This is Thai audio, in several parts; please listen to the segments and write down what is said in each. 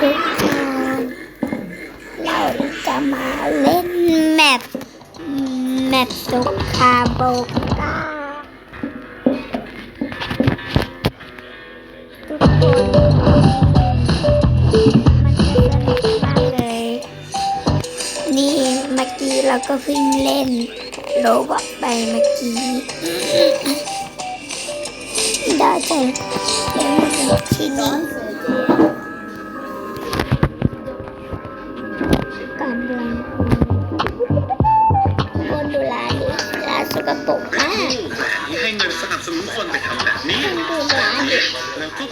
ทุกคนเราจะมาเล่นแมปแมปสุขาโบกาทุกคนมันจะสนุกมากเลย นี่เมื่อกี้เราก็เพิ่งเล่นโรบอทไปเมื่อกี้ได้จังเล่นที่นี่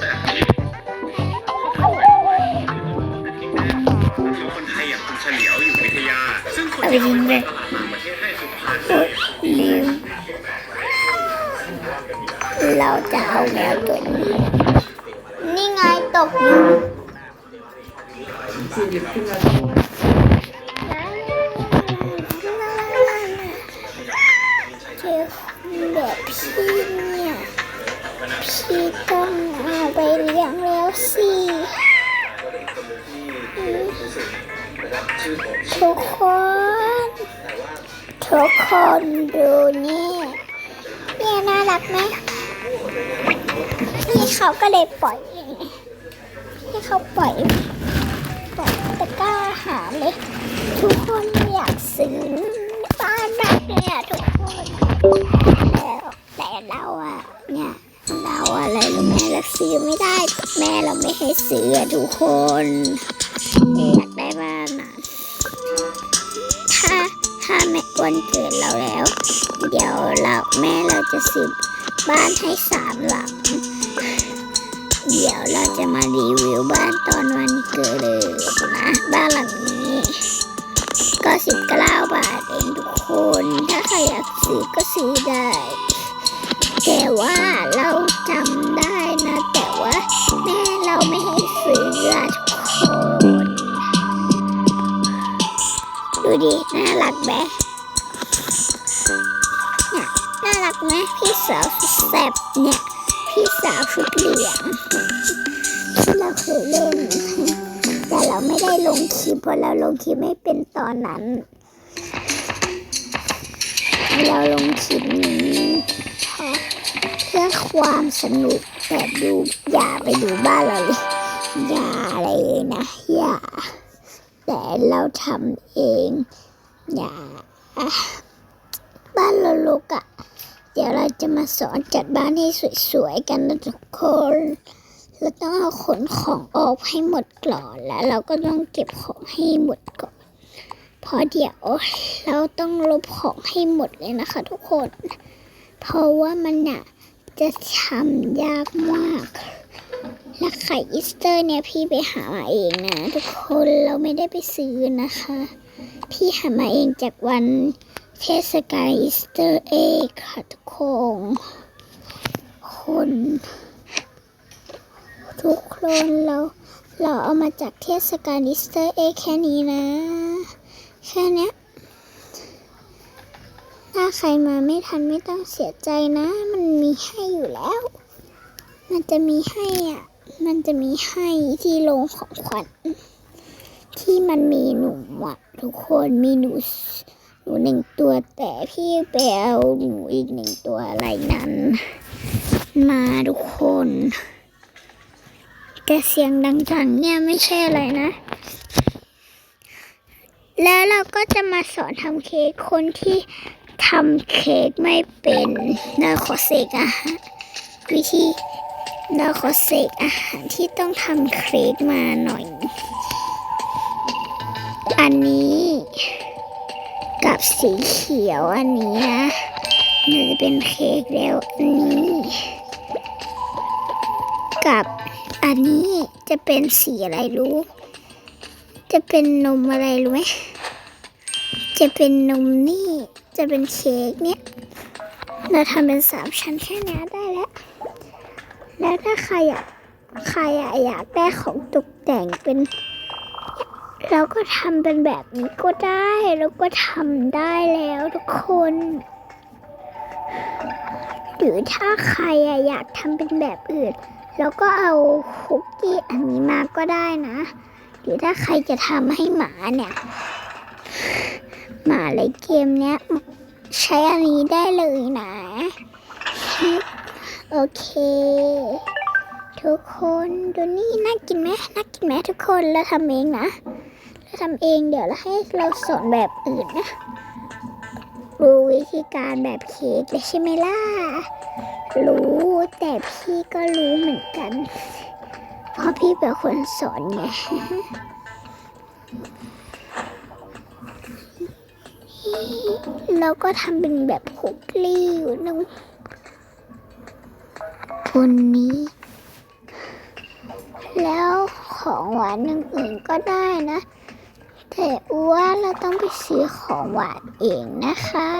แล้วคนไทยอย่างคุณเฉลียวอยู่วิทยา ซึ่งคนที่เขาไปตลาดต่างประเทศให้สุภาพโอ๊ยลืมเราจะเอาแมวตัวนี้นี่ไงตกอยู่ คนดูนี่เนี่ยน่ารักไหมนี่เขาก็เลยปล่อยให้เขาปล่อยปล่อยตะกร้าหาเลย ทุกคนอยากซื้อบ้านแบบเนี้ยทุกคนแล้วแต่เราอะเนี่ยเราอะไรรู้ไหมเราซื้อไม่ได้ แม่เราไม่ให้ซื้ออะทุกคน แม่วันเกิดเราแล้ว เดี๋ยวเราแม่เราจะซื้อบ้านให้สามหลัง เดี๋ยวเราจะมารีวิวบ้านตอนวันเกิดเลยนะบ้านหลังนี้ ก็สิบเก้าบาทเองทุกคน ถ้าใครอยากซื้อก็ซื้อได้ แต่ว่าเราจำได้นะ แต่ว่าแม่เราไม่ให้ซื้ออะทุกคน ดูดิน่ารักไหม กไหมพี่สาวสุดแซ่บเนี่ย พี่สาวชุดเหลืองที่เราเคยเล่นแต่เราไม่ได้ลงคลิปเพราะเราลงคลิปไม่เป็นตอนนั้น เราลงคลิปนี้เพื่อความสนุกแต่ดูอย่าไปดูบ้านเราเลยอย่าอะไรเลยนะ อย่า แต่เราทำเอง อย่าบ้านเราลุกอะ่ะ เดี๋ยวเราจะมาสอนจัดบ้านให้สวยๆกันนะทุกคน เราต้องเอาขนของออกให้หมดก่อน แล้วเราก็ต้องเก็บของให้หมดก่อนเพราะเดี๋ยวเราต้องลบของให้หมดเลยนะคะ ทุกคน เพราะว่ามันน่ะจะทำยากมาก และไข่อีสเตอร์เนี่ยพี่ไปหามาเองนะ ทุกคน เราไม่ได้ไปซื้อนะคะ พี่หามาเองจากวัน เทศกาลอีสเตอร์เอกค่ะทุกคนคนทุกคนเราเราเอามาจากเทศกาลอีสเตอร์เอกแค่นี้นะ แค่เนี้ยถ้าใครมาไม่ทันไม่ต้องเสียใจนะ มันมีให้อยู่แล้ว มันจะมีให้อะ มันจะมีให้ที่โรงของขวัญที่มันมีหนูอะ ทุกคนมีหนู หนูหนึ่งตัวแต่พี่ไปเอาหนูอีกหนึ่งตัวอะไรนั้น มาทุกคนแต่เสียงดังๆเนี่ยไม่ใช่อะไรนะ แล้วเราก็จะมาสอนทำเค้กคนที่ทำเค้กไม่เป็นเราขอเสกอาหารวิธีเราขอเสกอาหารที่ต้องทำเค้กมาหน่อย อันนี้ กับสีเขียวอันนี้นะมันจะเป็นเค้กแล้วอันนี้ กับอันนี้จะเป็นสีอะไรรู้ จะเป็นนมอะไรรู้ไหมจะเป็นนมนี่จะเป็นเค้กเนี่ยเราทำเป็นสามชั้นแค่นี้ได้แล้ว แล้วถ้าใครอยากใครอยากได้ของตกแต่งเป็น เราก็ทำเป็นแบบนี้ก็ได้แล้วก็ทำได้แล้วทุกคน หรือถ้าใครอยากทำเป็นแบบอื่นแล้วก็เอาคุกกี้อันนี้มาก็ได้นะ หรือถ้าใครจะทำให้หมาเนี่ย หมาในเกมเนี้ยใช้อันนี้ได้เลยนะ โอเค ทุกคนดูนี่น่ากินไหมน่ากินไหมทุกคนเราทำเองนะ ทำเองเดี๋ยวเราให้เราสอนแบบอื่นนะรู้วิธีการแบบเค้กเลยใช่ไหมล่ะ รู้แต่พี่ก็รู้เหมือนกัน เพราะพี่เป็นคนสอนไงเราก็ทำเป็นแบบคุกกี้อยู่นึงคนนี้ แล้วของหวานอย่างอื่นก็ได้นะ แต่ว่าเราต้องไปซื้อของหวานเองนะคะ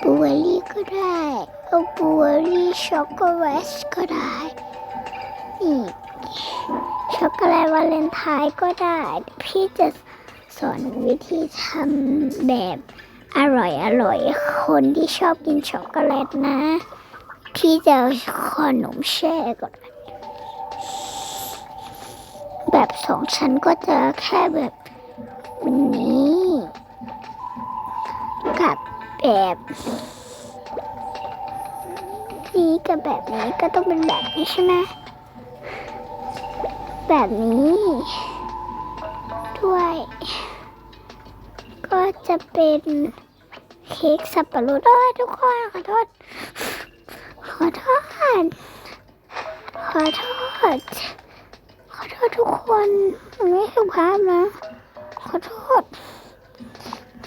บูเบอรี่ก็ได้เอาบูเบอรี่ช็อกโกแลตก็ได้นี่ช็อกโกแลตวาเลนไทน์ก็ได้ พี่จะสอนวิธีทำแบบอร่อยอร่อยๆคนที่ชอบกินช็อกโกแลตนะ พี่จะเอขนมแช่ก่อน แบบสองชั้นก็จะแค่แบบนี้ กับแบบนี้กับแบบนี้ก็ต้องเป็นแบบนี้ใช่ไหมแบบนี้ ด้วย ก็จะเป็นเค้กสับปะรดเอ้ยทุกคน ขอโทษ ขอโทษ ขอโทษ ขอโทษทุกคนมันไม่สุภาพนะ ขอโทษ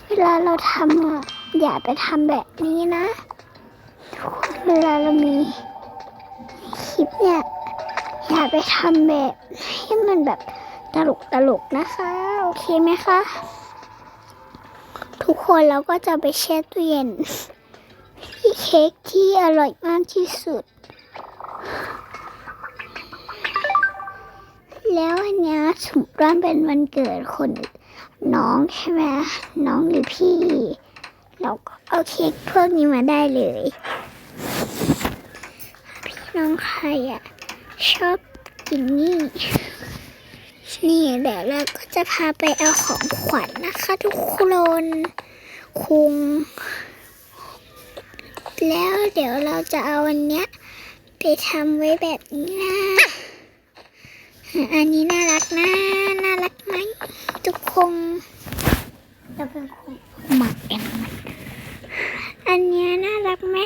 เวลาเราทำอะอย่าไปทำแบบนี้นะทุกคนเวลาเรามีคลิปเนี่ย อย่าไปทำแบบให้มันแบบตลกตลกนะคะ โอเคไหมคะ ทุกคนเราก็จะไปแช่ตู้เย็นที่เค้กที่อร่อยมากที่สุด สมมติว่าเป็นวันเกิดคนน้องใช่ไหมน้องหรือพี่ เราก็เอาเค้กพวกนี้มาได้เลย พี่น้องใครอะ ชอบกินนี่ นี่เดี๋ยวเราก็จะพาไปเอาของขวัญนะคะ ทุกคนคุงแล้วเดี๋ยวเราจะเอาอันเนี้ยไปทำไว้แบบนี้นะ อันนี้น่ารักนะ น่ารักไหมทุกคนเราเป็นคนหมักเองอันนี้น่ารักไหม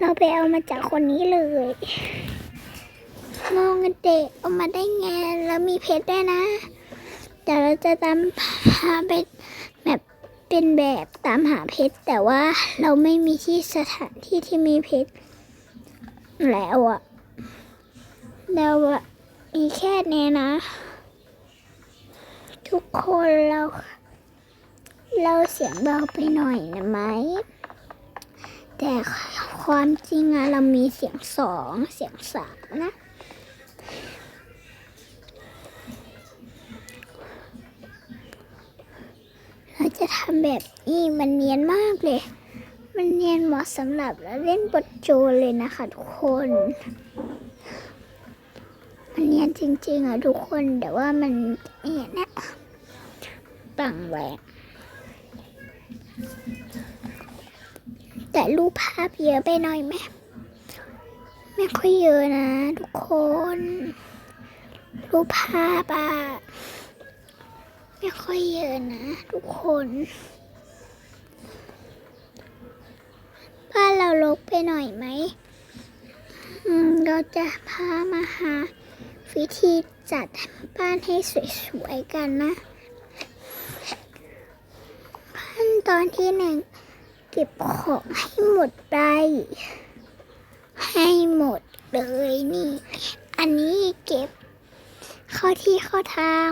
เราไปเอามาจากคนนี้เลยงงเด็กเอามาได้ไงแล้วมีเพชรด้วยนะเดี๋ยวเราจะตามหาไปแบบเป็นแบบตามหาเพชร แต่ว่าเราไม่มีที่สถานที่ที่มีเพชรแล้วอะแล้วอะ มีแค่นี้นะ ทุกคนเรา เราเสียงเบาไปหน่อยนะไหม แต่ความจริงอะเรามีเสียงสองเสียงสามนะ เราจะทำแบบนี้มันเนียนมากเลย มันเนียนเหมาะสำหรับเราเล่นบทโจรเลยนะคะทุกคนมัน เนียนจริงๆอะทุกคนแต่ว่ามันเนี่ยนะปังแหวกแต่รูปภาพเยอะไปหน่อยไหมไม่ค่อยเยอะนะ ทุกคน รูปภาพอะไม่ค่อยเยอะนะ ทุกคนบ้านเราลกไปหน่อยไหมอืมเราจะพามาหา วิธีจัดบ้านให้สวยๆกันนะ ขั้นตอนที่หนึ่งเก็บของให้หมดไป ให้หมดเลยนี่ อันนี้เก็บเข้าที่เข้าทาง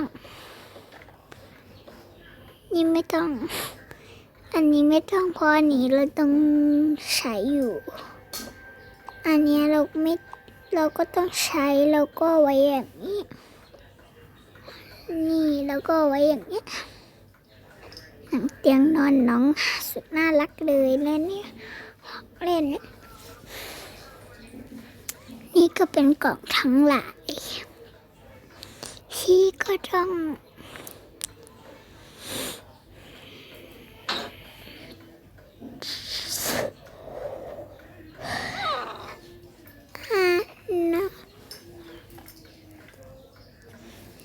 นี่ไม่ต้อง อันนี้ไม่ต้องพอันนี้เราต้องใช้อยู่ อันนี้เราไม่ เราก็ต้องใช้แล้วก็ไว้อย่างนี้ นี่แล้วก็ไว้อย่างนี้หนังเตียงนอนน้องสุดน่ารักเลยนะเนี่ยเล่นเนี่ยนี่ก็เป็นกล่องทั้งหลายพี่ก็ต้อง อ่านะ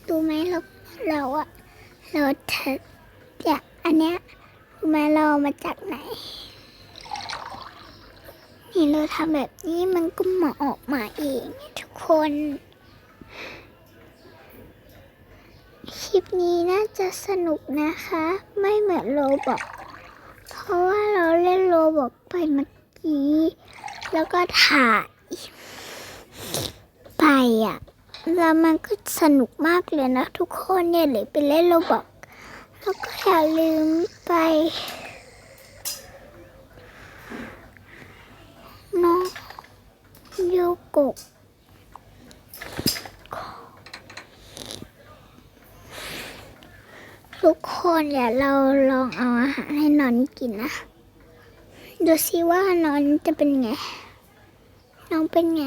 ดูไหมเราเราอะ เราเธอยากอันเนี้ยรู้ไหมเราเอามาจากไหน นี่เราทำแบบนี้มันก็มาออกมาเองทุกคน คลิปนี้น่าจะสนุกนะคะ ไม่เหมือนโรบอกเพราะว่าเราเล่นโรบอกไปเมื่อกี้ แล้วก็ถ่าย ไปอะแล้วมันก็สนุกมากเลยนะทุกคนเนี่ยเลยไปเล่นโรบอก แล้วก็อย่าลืมไป น้องโยโกะทุกคนอย่าเราลองเอาอาหารให้นอนกินนะ ดูซิว่านอนจะเป็นไง น้องเป็นไง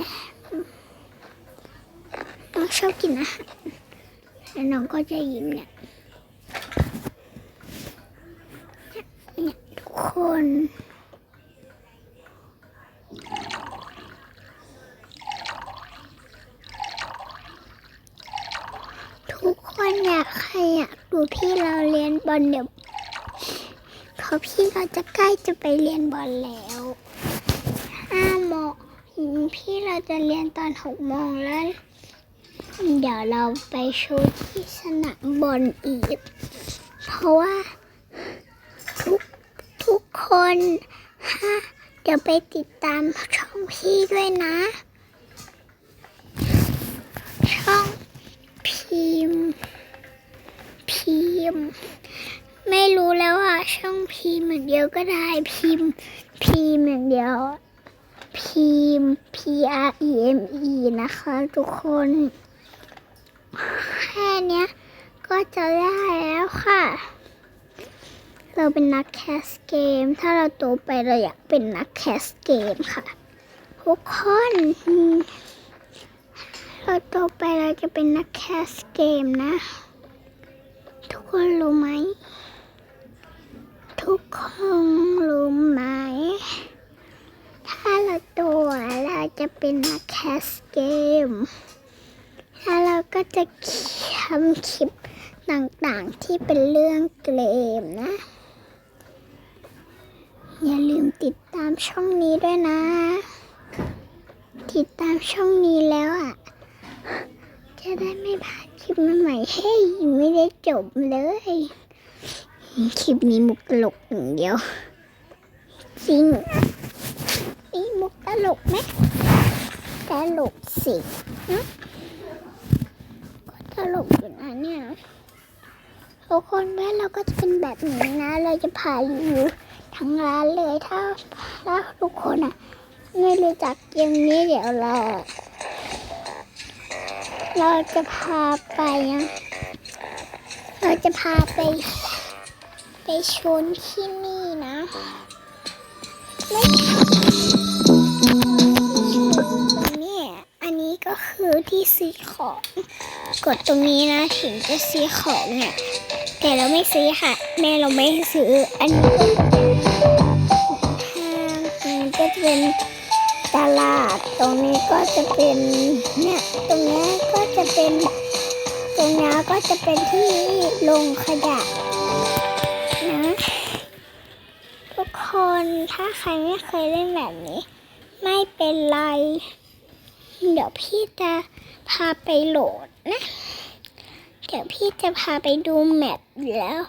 น้องชอบกินอาหารแล้วน้องก็จะยิ้มเนี่ย เนี่ยทุก คน ทุกคนอยากใครอยากดูพี่เราเรียนบอลเดี๋ยวเพราะพี่เราจะใกล้จะไปเรียนบอลแล้วห้าโมงพี่เราจะเรียนตอนหกโมงแล้ว เดี๋ยวเราไปชูที่สนามบอลอีก เพราะว่า ทุกคนฮะเดี๋ยวไปติดตามช่องพี่ด้วยนะ ช่องพิมพิมไม่รู้แล้วอะ ช่องพิมพ์อย่างเดียวก็ได้พิมพ์พิมพ์อย่างเดียวพิมพ์ P R E M E นะคะ ทุกคน แค่เนี้ยก็จะได้แล้วค่ะ เราเป็นนักแคสเกม ถ้าเราโตไปเราอยากเป็นนักแคสเกมค่ะ ทุกคนเราโตไปเราจะเป็นนักแคสเกมนะ ทุกคนรู้ไหม ทุกคนรู้ไหม ถ้าเราโตเราจะเป็นนักแคสเกม แล้วเราก็จะทำคลิปต่างๆที่เป็นเรื่องเกมนะ อย่าลืมติดตามช่องนี้ด้วยนะ ติดตามช่องนี้แล้วอะ จะได้ไม่พลาดคลิปใหม่ๆเฮ้ยไม่ได้จบเลย คลิปนี้มุกตลกอย่างเดียว จริงนี่มุกตลกไหมตลกสินะตลกอยู่นะเนี่ยทุกคนแม่เราก็จะเป็นแบบนี้นะ เราจะพาอยู่ ทั้งร้านเลยถ้าถ้าทุกคนอะ ไม่รู้จักเกมนี้เดี๋ยวเราเราจะพาไปนะเราจะพาไปไปชนที่นี่นะไม่เนี่ยอันนี้ก็คือที่ซื้อของ กดตรงนี้นะถึงจะซื้อของเนี่ย แต่เราไม่ซื้อค่ะ แม่เราไม่ซื้ออันนี้ เป็นตลาด ตรงนี้ก็จะเป็นเนี่ยตรงนี้ก็จะเป็น ตรงนี้ก็จะเป็นที่ลงขยะนะทุกคนถ้าใครไม่เคยเล่นแบบนี้ ไม่เป็นไร เดี๋ยวพี่จะพาไปโหลดนะ เดี๋ยวพี่จะพาไปดูแมปแล้ว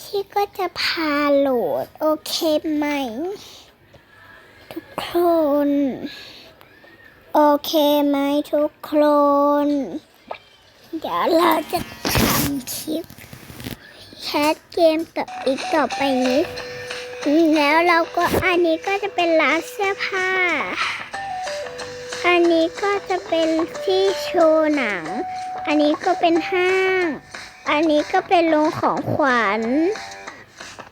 พี่ก็จะพาโหลด โอเคไหม ทุกคน โอเคไหมทุกคน เดี๋ยวเราจะทำคลิปแคสเกมต่ออีกต่อไปนี้ แล้วเราก็อันนี้ก็จะเป็นร้านเสื้อผ้า อันนี้ก็จะเป็นที่โชว์หนัง อันนี้ก็เป็นห้าง อันนี้ก็เป็นโรงของขวัญ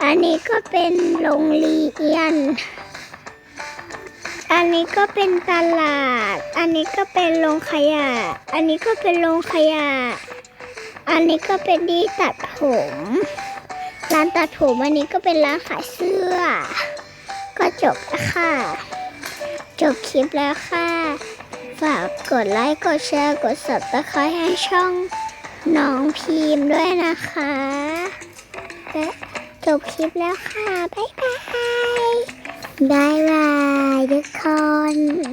อันนี้ก็เป็นโรงเรียน อันนี้ก็เป็นตลาด อันนี้ก็เป็นโรงขยะ อันนี้ก็เป็นโรงขยะ อันนี้ก็เป็นที่ตัดผม ร้านตัดผมอันนี้ก็เป็นร้านขายเสื้อ ก็จบแล้วค่ะ จบคลิปแล้วค่ะ ฝากกดไลค์ กดแชร์ กด subscribe ให้ช่องน้องพีมพ์ด้วยนะคะและจบคลิปแล้วค่ะ บ๊ายบาย บายบายทุกคน